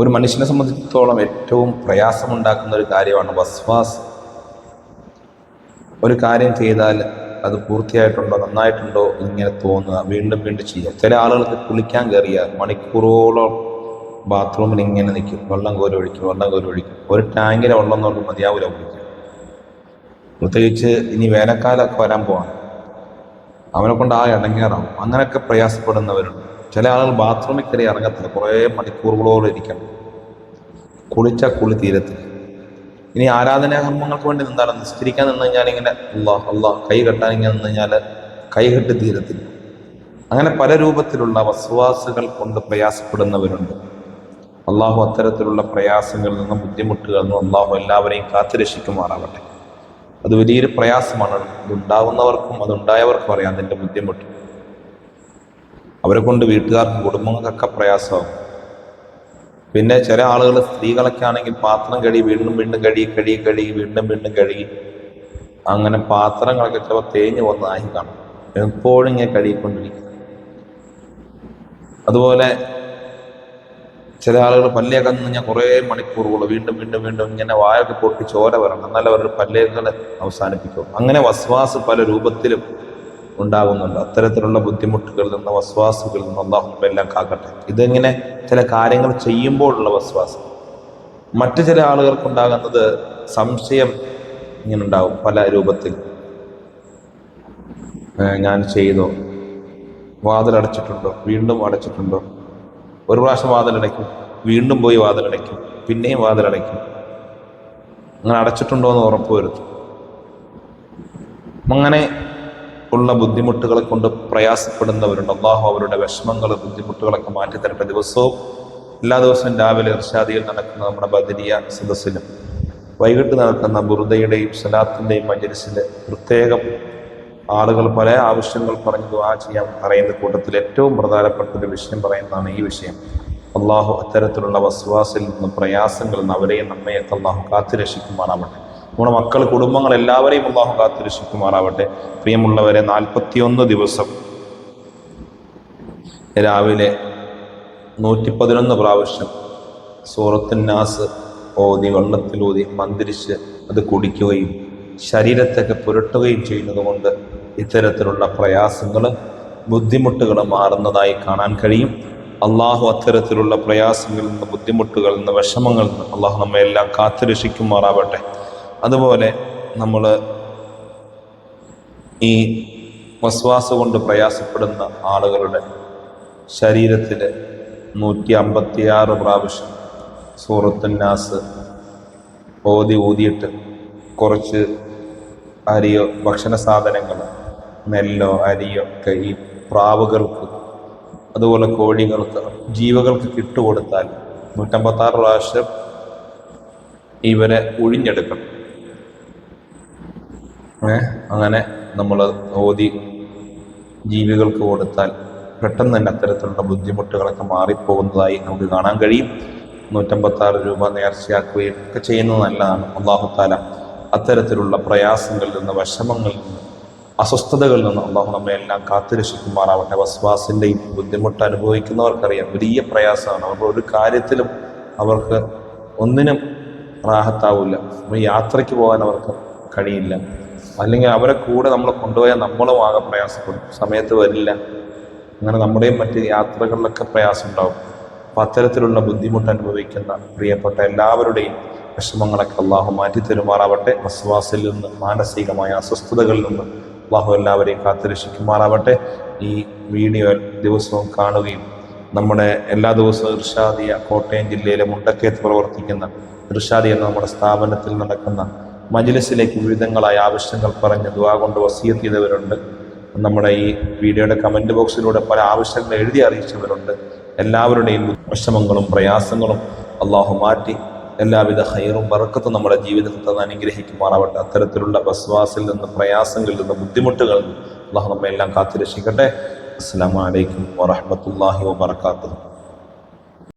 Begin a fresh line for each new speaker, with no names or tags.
ഒരു മനുഷ്യനെ സംബന്ധിച്ചിടത്തോളം ഏറ്റവും പ്രയാസമുണ്ടാക്കുന്ന ഒരു കാര്യമാണ് വസ്വാസ്. ഒരു കാര്യം ചെയ്താൽ അത് പൂർത്തിയായിട്ടുണ്ടോ നന്നായിട്ടുണ്ടോ ഇങ്ങനെ തോന്നുക വീണ്ടും വീണ്ടും ചെയ്യുക. ചില ആളുകൾക്ക് കുളിക്കാൻ കയറിയാൽ മണിക്കൂറോളം ബാത്റൂമിൽ ഇങ്ങനെ നിൽക്കും. വെള്ളം കോരി ഒഴിക്കും വെള്ളം കോരി ഒഴിക്കും. ഒരു ടാങ്കിലെ വെള്ളം നോക്കും മതിയാവില്ല കുളിക്കും പ്രത്യേകിച്ച് ഇനി വേനൽക്കാലമൊക്കെ വരാൻ പോവാണ്. അവനെ കൊണ്ട് ആ ഇടങ്ങേറാവും അങ്ങനെയൊക്കെ പ്രയാസപ്പെടുന്നവരുണ്ട്. ചില ആളുകൾ ബാത്റൂമിൽ കയറി ഇറങ്ങത്തില്ല. കുറേ മണിക്കൂറുകളോടെ ഇരിക്കണം. കുളിച്ച കുളി തീരത്തില്ല. ഇനി ആരാധനാകർമ്മങ്ങൾക്ക് വേണ്ടി നിന്നാലും നിസ്കരിക്കാൻ നിന്ന് കഴിഞ്ഞാൽ ഇങ്ങനെ അള്ളാഹ് അള്ളാഹ് കൈ കെട്ടാൻ ഇങ്ങനെ നിന്ന് കഴിഞ്ഞാൽ കൈ കെട്ടി തീരത്തില്ല. അങ്ങനെ പല രൂപത്തിലുള്ള വസ്വാസുകൾ കൊണ്ട് പ്രയാസപ്പെടുന്നവരുണ്ട്. അള്ളാഹു അത്തരത്തിലുള്ള പ്രയാസങ്ങളിൽ നിന്നും ബുദ്ധിമുട്ടുകളിൽ നിന്നും അള്ളാഹു എല്ലാവരെയും കാത്തുരക്ഷിക്കുമാറാവട്ടെ അത് വലിയൊരു പ്രയാസമാണ്. അതുണ്ടാവുന്നവർക്കും അതുണ്ടായവർക്കും അറിയാം അതിന്റെ ബുദ്ധിമുട്ട്. അവരെ കൊണ്ട് വീട്ടുകാർക്കും കുടുംബങ്ങൾക്കൊക്കെ പ്രയാസമാകും. പിന്നെ ചില ആളുകൾ സ്ത്രീകളൊക്കെ ആണെങ്കിൽ പാത്രം കഴുകി വീണ്ടും വീണ്ടും കഴുകി കഴുകി കഴുകി വീണ്ടും വീണ്ടും കഴുകി. അങ്ങനെ പാത്രങ്ങളൊക്കെ ചിലപ്പോൾ തേഞ്ഞു പോകുന്നതായി കാണും. എപ്പോഴും ഇങ്ങനെ കഴുകിക്കൊണ്ടിരിക്കും. അതുപോലെ ചില ആളുകൾ പല്ലിയൊക്കെ നിന്ന് ഞാൻ കുറേ മണിക്കൂറുകൾ വീണ്ടും വീണ്ടും വീണ്ടും ഇങ്ങനെ വായൊക്കെ പൊട്ടി ചോര വരണം. എന്നാൽ അവരുടെ പല്ലേകൾ അവസാനിപ്പിക്കും അങ്ങനെ വസ്വാസ് പല രൂപത്തിലും ഉണ്ടാകുന്നുണ്ട് അത്തരത്തിലുള്ള ബുദ്ധിമുട്ടുകളിൽ നിന്ന് വസ്വാസുകളിൽ നിന്ന് അള്ളാഹു എല്ലാം കാക്കട്ടെ. ഇതിങ്ങനെ ചില കാര്യങ്ങൾ ചെയ്യുമ്പോഴുള്ള വസ്വാസം മറ്റു ചില ആളുകൾക്കുണ്ടാകുന്നത് സംശയം ഇങ്ങനെ ഉണ്ടാകും പല രൂപത്തിൽ. ഞാൻ ചെയ്തോ? വാതിലടച്ചിട്ടുണ്ടോ വീണ്ടും അടച്ചിട്ടുണ്ടോ? ഒരു പ്രാവശ്യം വാതിലടയ്ക്കും വീണ്ടും പോയി വാതിലടയ്ക്കും പിന്നെയും വാതിലടയ്ക്കും അങ്ങനെ അടച്ചിട്ടുണ്ടോ എന്ന് ഉറപ്പ് വരുത്തും. അങ്ങനെ ഉള്ള ബുദ്ധിമുട്ടുകളെ കൊണ്ട് പ്രയാസപ്പെടുന്നവരുണ്ട്. അള്ളാഹു അവരുടെ വിഷമങ്ങൾ ബുദ്ധിമുട്ടുകളൊക്കെ മാറ്റി തരട്ടെ. ദിവസവും എല്ലാ ദിവസവും രാവിലെ ഇർഷാദിയിൽ നടക്കുന്ന നമ്മുടെ ബദരിയ സദസ്സിലും വൈകിട്ട് നടക്കുന്ന ബുറുദയുടെയും സലാത്തിന്റെയും മജലിസിൽ പ്രത്യേകം ആളുകൾ പല ആവശ്യങ്ങൾ പറഞ്ഞു ആ ചെയ്യാൻ പറയുന്ന കൂട്ടത്തിൽ ഏറ്റവും പ്രധാനപ്പെട്ട ഒരു വിഷയം പറയുന്നതാണ് ഈ വിഷയം. അള്ളാഹു അത്തരത്തിലുള്ള വസ്വാസിൽ നിന്ന് പ്രയാസങ്ങളിൽ നിന്ന് അവരെയും നമ്മയൊക്കെ അള്ളാഹു കാത്തുരക്ഷിക്കുമാറാവട്ടെ. നമ്മുടെ മക്കൾ കുടുംബങ്ങൾ എല്ലാവരെയും അള്ളാഹു കാത്തിരക്ഷിക്കുമാറാവട്ടെ. പ്രിയമുള്ളവരെ നാൽപ്പത്തിയൊന്ന് ദിവസം രാവിലെ നൂറ്റി പതിനൊന്ന് പ്രാവശ്യം സൂറത്തുൻ നാസ് ഓതി വെള്ളത്തിലൂതി മന്ത്രിച്ച് അത് കുടിക്കുകയും ശരീരത്തൊക്കെ പുരട്ടുകയും ചെയ്യുന്നത് കൊണ്ട് ഇത്തരത്തിലുള്ള പ്രയാസങ്ങൾ ബുദ്ധിമുട്ടുകൾ മാറുന്നതായി കാണാൻ കഴിയും. അള്ളാഹു അത്തരത്തിലുള്ള പ്രയാസങ്ങളിൽ നിന്ന് ബുദ്ധിമുട്ടുകളിൽ നിന്ന് വിഷമങ്ങളിൽ നിന്ന് അള്ളാഹു നമ്മെ എല്ലാം കാത്തുരക്ഷിക്കുമാറാവട്ടെ. അതുപോലെ നമ്മൾ ഈ വസ്വാസ കൊണ്ട് പ്രയാസപ്പെടുന്ന ആളുകളുടെ ശരീരത്തിൽ നൂറ്റി അമ്പത്തിയാറ് പ്രാവശ്യം സൂറത്തുന്നാസ് ഓതി ഊതിയിട്ട് കുറച്ച് അരിയോ ഭക്ഷണ സാധനങ്ങൾ നെല്ലോ അരിയോ ഒക്കെ ഈ പ്രാവുകൾക്ക് അതുപോലെ കോഴികൾക്ക് ജീവകൾക്ക് കിട്ടുകൊടുത്താൽ നൂറ്റമ്പത്താറ് പ്രാവശ്യം ഇവരെ ഒഴിഞ്ഞെടുക്കണം അങ്ങനെ നമ്മൾ ഓതി ജീവികൾക്ക് കൊടുത്താൽ പെട്ടെന്ന് തന്നെ അത്തരത്തിലുള്ള ബുദ്ധിമുട്ടുകളൊക്കെ മാറിപ്പോകുന്നതായി നമുക്ക് കാണാൻ കഴിയും. നൂറ്റമ്പത്താറ് രൂപ നേർച്ചയാക്കുകയും ഒക്കെ ചെയ്യുന്നത് നല്ലതാണ്. അള്ളാഹുത്താല അത്തരത്തിലുള്ള പ്രയാസങ്ങളിൽ നിന്ന് വിഷമങ്ങളിൽ നിന്ന് അസ്വസ്ഥതകളിൽ നിന്ന് അള്ളാഹു നമ്മെ എല്ലാം കാത്തുരക്ഷിക്കുമാറാവട്ടെ. വസ്വാസിന്റെയും ബുദ്ധിമുട്ട് അനുഭവിക്കുന്നവർക്കറിയാം. വലിയ പ്രയാസമാണ്. അവർ ഒരു കാര്യത്തിലും അവർക്ക് ഒന്നിനും റാഹത്താവില്ല. യാത്രയ്ക്ക് പോകാൻ അവർക്ക് കഴിയില്ല. അല്ലെങ്കിൽ അവരെ കൂടെ നമ്മൾ കൊണ്ടുപോയാൽ നമ്മളും ആകെ പ്രയാസപ്പെടും. സമയത്ത് വരില്ല. അങ്ങനെ നമ്മുടെയും മറ്റ് യാത്രകളിലൊക്കെ പ്രയാസം ഉണ്ടാവും അപ്പം അത്തരത്തിലുള്ള ബുദ്ധിമുട്ട് അനുഭവിക്കുന്ന പ്രിയപ്പെട്ട എല്ലാവരുടെയും വിഷമങ്ങളൊക്കെ അള്ളാഹു മാറ്റി തരുമാറാവട്ടെ. വസ്വാസിൽ നിന്ന് മാനസികമായ അസ്വസ്ഥതകളിൽ നിന്ന് അള്ളാഹു എല്ലാവരെയും കാത്തുരക്ഷിക്കുമാറാവട്ടെ ഈ വീഡിയോ ദിവസവും കാണുകയും നമ്മുടെ എല്ലാ ദിവസവും ഇർഷാദിയ കോട്ടയം ജില്ലയിലെ മുണ്ടക്കയത്ത് പ്രവർത്തിക്കുന്ന ഇർഷാദി എന്ന നമ്മുടെ സ്ഥാപനത്തിൽ നടക്കുന്ന മജിലിസിലേക്ക് വിവിധങ്ങളായ ആവശ്യങ്ങൾ പറഞ്ഞ് ദുവാ കൊണ്ട് വസീത്ത് ചെയ്തവരുണ്ട്. നമ്മുടെ ഈ വീഡിയോയുടെ കമന്റ് ബോക്സിലൂടെ പല ആവശ്യങ്ങൾ എഴുതി അറിയിച്ചവരുണ്ട്. എല്ലാവരുടെയും വിഷമങ്ങളും പ്രയാസങ്ങളും അള്ളാഹു മാറ്റി. എല്ലാവിധ ഹൈറും വറക്കത്തും നമ്മുടെ ജീവിതത്തിൽ തന്നെ അനുഗ്രഹിക്കുമാറാവട്ടെ. അത്തരത്തിലുള്ള ബസ്വാസിൽ നിന്ന് പ്രയാസങ്ങളിൽ നിന്ന് ബുദ്ധിമുട്ടുകളിൽ നിന്ന് അള്ളാഹു നമ്മെ എല്ലാം കാത്തുരക്ഷിക്കട്ടെ. അസ്സാം വലൈക്കും വാഹമത്തല്ലാഹി വാബർക്കാത്തു